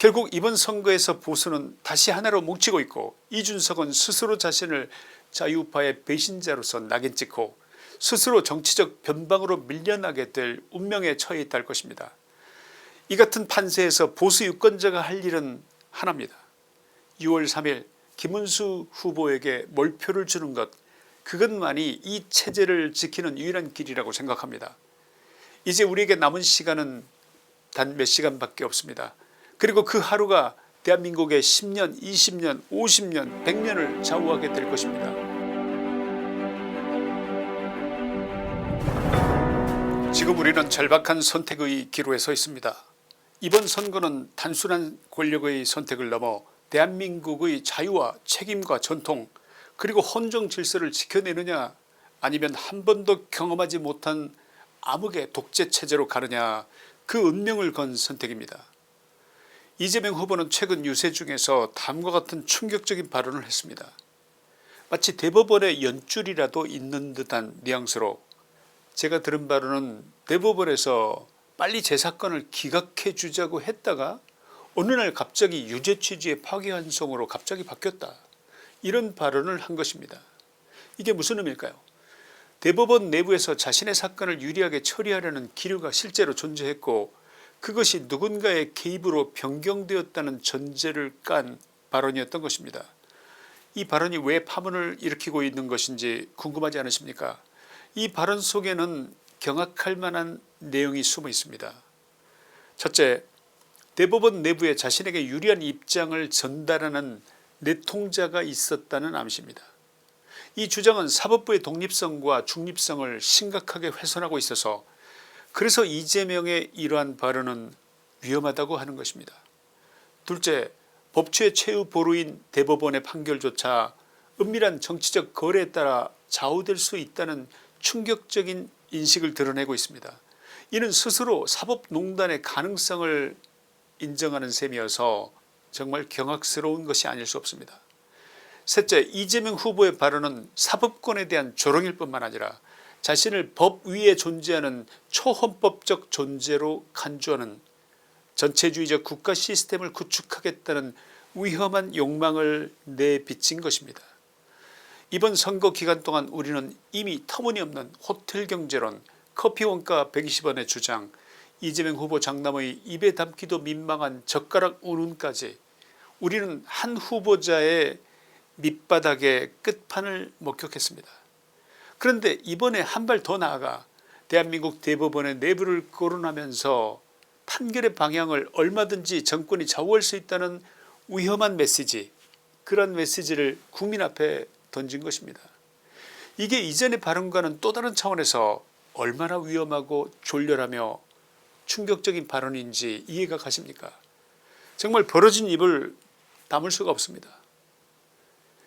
결국 이번 선거에서 보수는 다시 하나로 뭉치고 있고 이준석은 스스로 자신을 자유파의 배신자로서 낙인 찍고 스스로 정치적 변방으로 밀려나게 될 운명에 처해 있다는 것입니다. 이 같은 판세에서 보수 유권자가 할 일은 하나입니다. 6월 3일 김은수 후보에게 몰표를 주는 것 그것만이 이 체제를 지키는 유일한 길이라고 생각합니다. 이제 우리에게 남은 시간은 단 몇 시간밖에 없습니다. 그리고 그 하루가 대한민국의 10년 20년 50년 100년을 좌우하게 될 것입니다. 지금 우리는 절박한 선택의 기로에 서 있습니다. 이번 선거는 단순한 권력의 선택을 넘어 대한민국의 자유와 책임과 전통 그리고 헌정 질서를 지켜내느냐 아니면 한 번도 경험하지 못한 암흑의 독재 체제로 가느냐 그 운명을 건 선택입니다. 이재명 후보는 최근 유세 중에서 다음과 같은 충격적인 발언을 했습니다. 마치 대법원의 연줄이라도 있는 듯한 뉘앙스로 제가 들은 바로는 대법원에서 빨리 제 사건을 기각해 주자고 했다가 어느 날 갑자기 유죄 취지의 파기환송으로 갑자기 바뀌었다. 이런 발언을 한 것입니다. 이게 무슨 의미일까요? 대법원 내부에서 자신의 사건을 유리하게 처리하려는 기류가 실제로 존재했고 그것이 누군가의 개입으로 변경되었다는 전제를 깐 발언이었던 것입니다. 이 발언이 왜 파문을 일으키고 있는 것인지 궁금하지 않으십니까? 이 발언 속에는 경악할 만한 내용이 숨어 있습니다. 첫째, 대법원 내부에 자신에게 유리한 입장을 전달하는 내통자가 있었다는 암시입니다. 이 주장은 사법부의 독립성과 중립성을 심각하게 훼손하고 있어서 그래서 이재명의 이러한 발언은 위험하다고 하는 것입니다. 둘째, 법치의 최후 보루인 대법원의 판결조차 은밀한 정치적 거래에 따라 좌우될 수 있다는 충격적인 인식을 드러내고 있습니다. 이는 스스로 사법농단의 가능성을 인정하는 셈이어서 정말 경악스러운 것이 아닐 수 없습니다. 셋째 이재명 후보의 발언은 사법권에 대한 조롱일 뿐만 아니라 자신을 법 위에 존재하는 초헌법적 존재로 간주하는 전체주의적 국가 시스템을 구축하겠다는 위험한 욕망을 내비친 것입니다. 이번 선거 기간 동안 우리는 이미 터무니없는 호텔 경제론 커피 원가 120원의 주장 이재명 후보 장남의 입에 담기도 민망한 젓가락 운운까지 우리는 한 후보자의 밑바닥의 끝판을 목격했습니다. 그런데 이번에 한 발 더 나아가 대한민국 대법원의 내부를 거론하면서 판결의 방향을 얼마든지 정권이 좌우할 수 있다는 위험한 메시지 그런 메시지를 국민 앞에 던진 것입니다. 이게 이전의 발언과는 또 다른 차원에서 얼마나 위험하고 졸렬하며 충격적인 발언인지 이해가 가십니까? 정말 벌어진 입을 다물 수가 없습니다.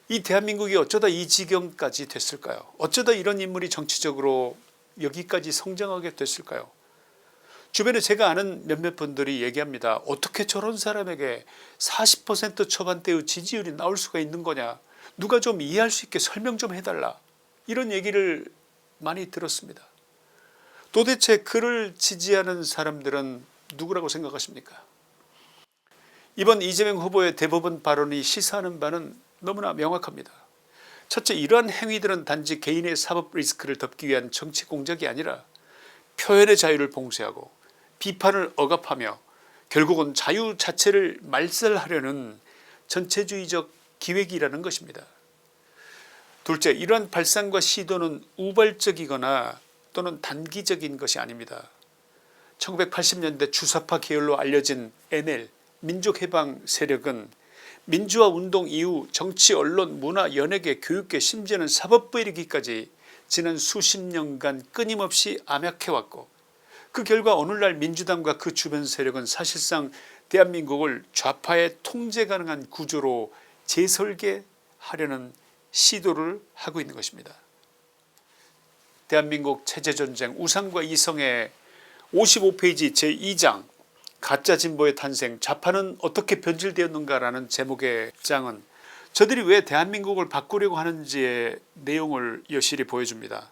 이 대한민국이 어쩌다 이 지경까지 됐을까요? 어쩌다 이런 인물이 정치적으로 여기까지 성장하게 됐을까요? 주변에 제가 아는 몇몇 분들이 얘기합니다. 어떻게 저런 사람에게 40% 초반대의 지지율이 나올 수가 있는 거냐. 누가 좀 이해할 수 있게 설명 좀 해달라. 이런 얘기를 많이 들었습니다. 도대체 그를 지지하는 사람들은 누구라고 생각하십니까? 이번 이재명 후보의 대법원 발언이 시사하는 바는 너무나 명확합니다. 첫째 이러한 행위들은 단지 개인의 사법 리스크를 덮기 위한 정치 공작이 아니라 표현의 자유를 봉쇄하고 비판을 억압하며 결국은 자유 자체를 말살하려는 전체주의적 기획이라는 것입니다. 둘째 이러한 발상과 시도는 우발적이거나 또는 단기적인 것이 아닙니다. 1980년대 주사파 계열로 알려진 NL 민족해방 세력은 민주화 운동 이후 정치 언론 문화 연예계 교육계 심지어는 사법부에 이르기까지 지난 수십 년간 끊임없이 암약해왔고 그 결과 오늘날 민주당과 그 주변 세력은 사실상 대한민국을 좌파의 통제 가능한 구조로 재설계하려는 시도를 하고 있는 것입니다. 대한민국 체제전쟁 우상과 이성의 55페이지 제2장 가짜 진보의 탄생 좌파는 어떻게 변질되었는가라는 제목의 장은 저들이 왜 대한민국을 바꾸려고 하는지의 내용을 여실히 보여줍니다.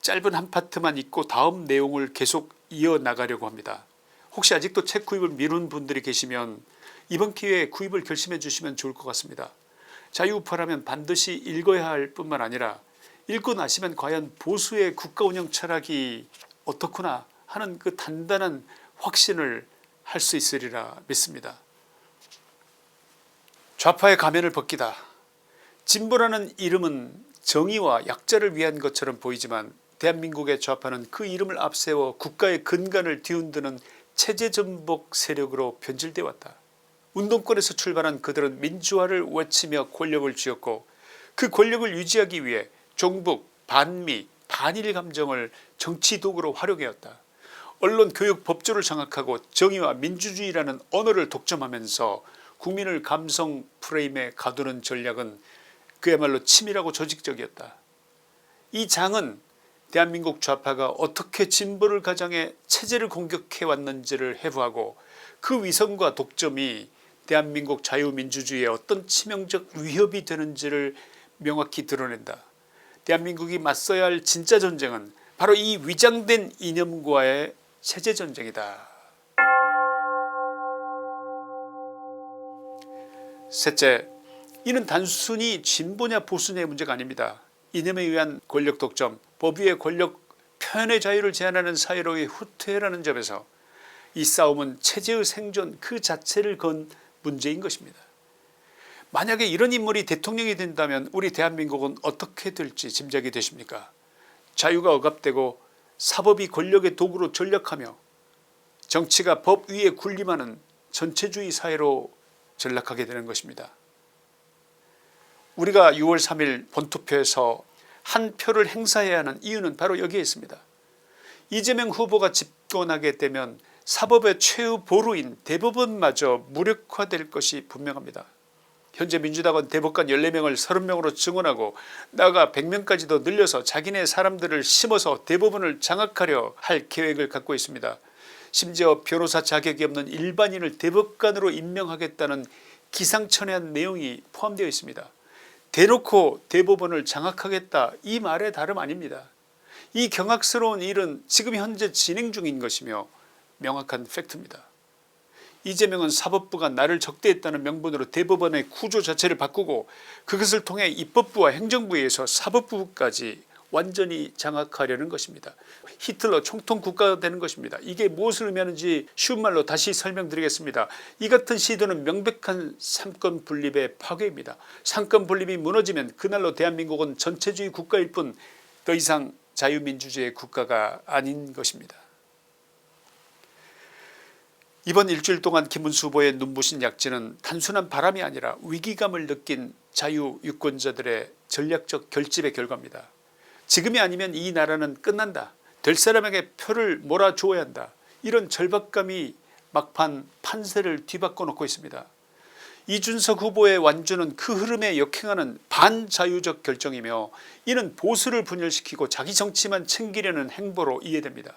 짧은 한 파트만 읽고 다음 내용을 계속 이어나가려고 합니다. 혹시 아직도 책 구입을 미룬 분들이 계시면 이번 기회에 구입을 결심해 주시면 좋을 것 같습니다. 자유우파라면 반드시 읽어야 할 뿐만 아니라 읽고 나시면 과연 보수의 국가 운영 철학이 어떻구나 하는 그 단단한 확신을 할 수 있으리라 믿습니다. 좌파의 가면을 벗기다. 진보라는 이름은 정의와 약자를 위한 것처럼 보이지만 대한민국의 좌파는 그 이름을 앞세워 국가의 근간을 뒤흔드는 체제 전복 세력으로 변질되어 왔다. 운동권에서 출발한 그들은 민주화를 외치며 권력을 쥐었고 그 권력을 유지하기 위해 종북, 반미, 반일 감정을 정치 도구로 활용해왔다. 언론, 교육, 법조를 장악하고 정의와 민주주의라는 언어를 독점하면서 국민을 감성 프레임에 가두는 전략은 그야말로 치밀하고 조직적이었다. 이 장은 대한민국 좌파가 어떻게 진보를 가장해 체제를 공격해 왔는지를 해부하고 그 위선과 독점이 대한민국 자유민주주의에 어떤 치명적 위협이 되는지를 명확히 드러낸다. 대한민국이 맞서야 할 진짜 전쟁은 바로 이 위장된 이념과의 체제 전쟁이다. 셋째, 이는 단순히 진보냐 보수냐의 문제가 아닙니다. 이념에 의한 권력 독점, 법 위의 권력 표현의 자유를 제한하는 사회로의 후퇴라는 점에서 이 싸움은 체제의 생존 그 자체를 건 문제인 것입니다. 만약에 이런 인물이 대통령이 된다면 우리 대한민국은 어떻게 될지 짐작이 되십니까 자유가 억압되고 사법이 권력의 도구로 전락하며 정치가 법 위에 군림하는 전체주의 사회로 전락하게 되는 것입니다. 우리가 6월 3일 본투표에서 한 표를 행사해야 하는 이유는 바로 여기에 있습니다. 이재명 후보가 집권하게 되면 사법의 최후 보루인 대법원마저 무력화될 것이 분명합니다. 현재 민주당은 대법관 14명을 30명으로 증언하고 나아가 100명까지도 늘려서 자기네 사람들을 심어서 대법원을 장악하려 할 계획을 갖고 있습니다. 심지어 변호사 자격이 없는 일반인을 대법관으로 임명하겠다는 기상천외한 내용이 포함되어 있습니다. 대놓고 대법원을 장악하겠다 이 말에 다름 아닙니다. 이 경악스러운 일은 지금 현재 진행 중인 것이며 명확한 팩트입니다. 이재명은 사법부가 나를 적대했다는 명분으로 대법원의 구조 자체를 바꾸고 그것을 통해 입법부와 행정부에 의해서 사법부까지 완전히 장악하려는 것입니다. 히틀러 총통 국가가 되는 것입니다. 이게 무엇을 의미하는지 쉬운 말로 다시 설명드리겠습니다. 이 같은 시도는 명백한 삼권 분립의 파괴입니다. 삼권 분립이 무너지면 그날로 대한민국은 전체주의 국가일 뿐 더 이상 자유민주주의 국가가 아닌 것입니다. 이번 일주일 동안 김문수 후보의 눈부신 약진은 단순한 바람이 아니라 위기감을 느낀 자유 유권자들의 전략적 결집의 결과입니다. 지금이 아니면 이 나라는 끝난다. 될 사람에게 표를 몰아주어야 한다. 이런 절박감이 막판 판세를 뒤바꿔 놓고 있습니다. 이준석 후보의 완주는 그 흐름에 역행하는 반자유적 결정이며 이는 보수를 분열시키고 자기 정치만 챙기려는 행보로 이해됩니다.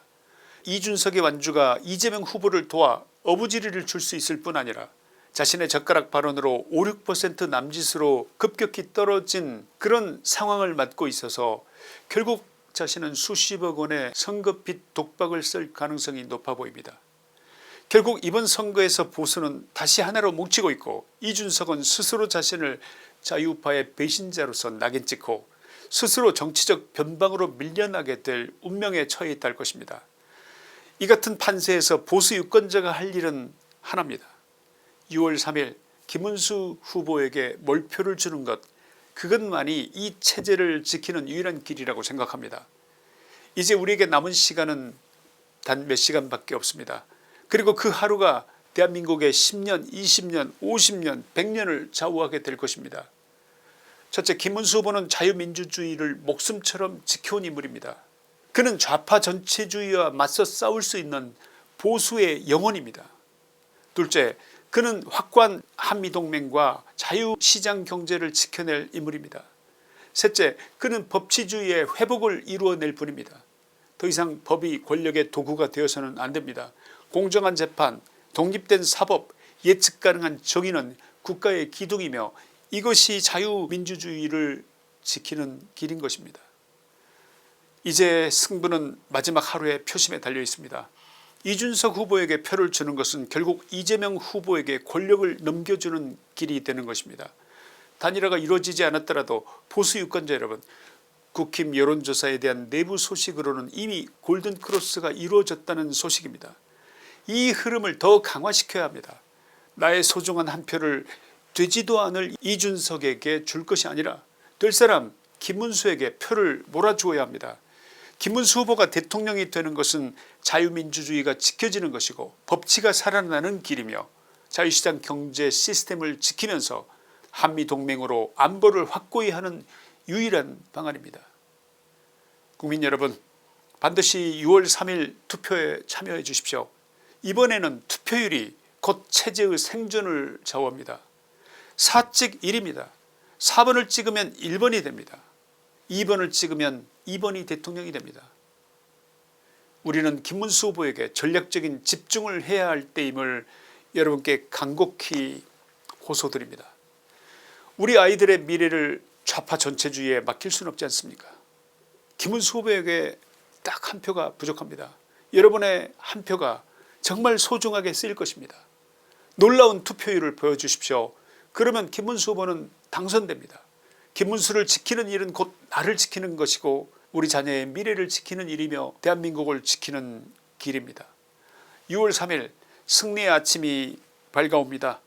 이준석의 완주가 이재명 후보를 도와 어부지리를 줄 수 있을 뿐 아니라 자신의 젓가락 발언으로 5, 6% 남짓으로 급격히 떨어진 그런 상황을 맞고 있어서 결국 자신은 수십억 원의 선거빚 독박을 쓸 가능성이 높아 보입니다. 결국 이번 선거에서 보수는 다시 하나로 뭉치고 있고 이준석은 스스로 자신을 자유파의 배신자로서 낙인 찍고 스스로 정치적 변방으로 밀려나게 될 운명에 처해 있다 할 것입니다. 이 같은 판세에서 보수 유권자가 할 일은 하나입니다. 6월 3일 김은수 후보에게 몰표를 주는 것 그것만이 이 체제를 지키는 유일한 길이라고 생각합니다. 이제 우리에게 남은 시간은 단 몇 시간밖에 없습니다. 그리고 그 하루가 대한민국의 10년 20년 50년 100년을 좌우하게 될 것입니다. 첫째 김문수 후보는 자유민주주의를 목숨처럼 지켜온 인물입니다. 그는 좌파 전체주의와 맞서 싸울 수 있는 보수의 영혼입니다. 둘째 그는 확고한 한미동맹과 자유시장 경제를 지켜낼 인물입니다. 셋째 그는 법치주의의 회복을 이루어낼 뿐입니다. 더 이상 법이 권력의 도구가 되어서는 안됩니다. 공정한 재판 독립된 사법 예측 가능한 정의는 국가의 기둥이며 이것이 자유민주주의를 지키는 길인 것입니다. 이제 승부는 마지막 하루의 표심에 달려 있습니다. 이준석 후보에게 표를 주는 것은 결국 이재명 후보에게 권력을 넘겨주는 길이 되는 것입니다. 단일화가 이루어지지 않았더라도 보수 유권자 여러분 국힘 여론조사에 대한 내부 소식으로는 이미 골든크로스가 이루어졌다는 소식입니다. 이 흐름을 더 강화시켜야 합니다. 나의 소중한 한 표를 되지도 않을 이준석에게 줄 것이 아니라 될 사람 김문수에게 표를 몰아주어야 합니다. 김문수 후보가 대통령이 되는 것은 자유민주주의가 지켜지는 것이고 법치가 살아나는 길이며 자유시장 경제 시스템을 지키면서 한미동맹으로 안보를 확고히 하는 유일한 방안입니다. 국민 여러분 반드시 6월 3일 투표에 참여해 주십시오. 이번에는 투표율이 곧 체제의 생존을 좌우합니다. 4찍 1입니다. 4번을 찍으면 1번이 됩니다. 2번을 찍으면 2번이 대통령이 됩니다. 우리는 김문수 후보에게 전략적인 집중을 해야 할 때임을 여러분께 간곡히 호소드립니다. 우리 아이들의 미래를 좌파 전체주의에 맡길 수는 없지 않습니까? 김문수 후보에게 딱 한 표가 부족합니다. 여러분의 한 표가 정말 소중하게 쓰일 것입니다. 놀라운 투표율을 보여주십시오. 그러면 김문수 후보는 당선됩니다. 김문수를 지키는 일은 곧 나를 지키는 것이고 우리 자녀의 미래를 지키는 일이며 대한민국을 지키는 길입니다. 6월 3일 승리의 아침이 밝아옵니다.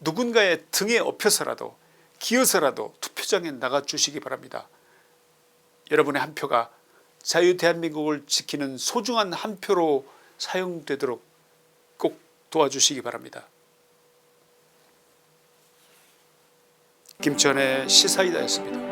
누군가의 등에 업혀서라도 기어서라도 투표장에 나가 주시기 바랍니다. 여러분의 한 표가 자유 대한민국을 지키는 소중한 한 표로 사용되도록 꼭 도와주시기 바랍니다. 김천의 시사이다였습니다.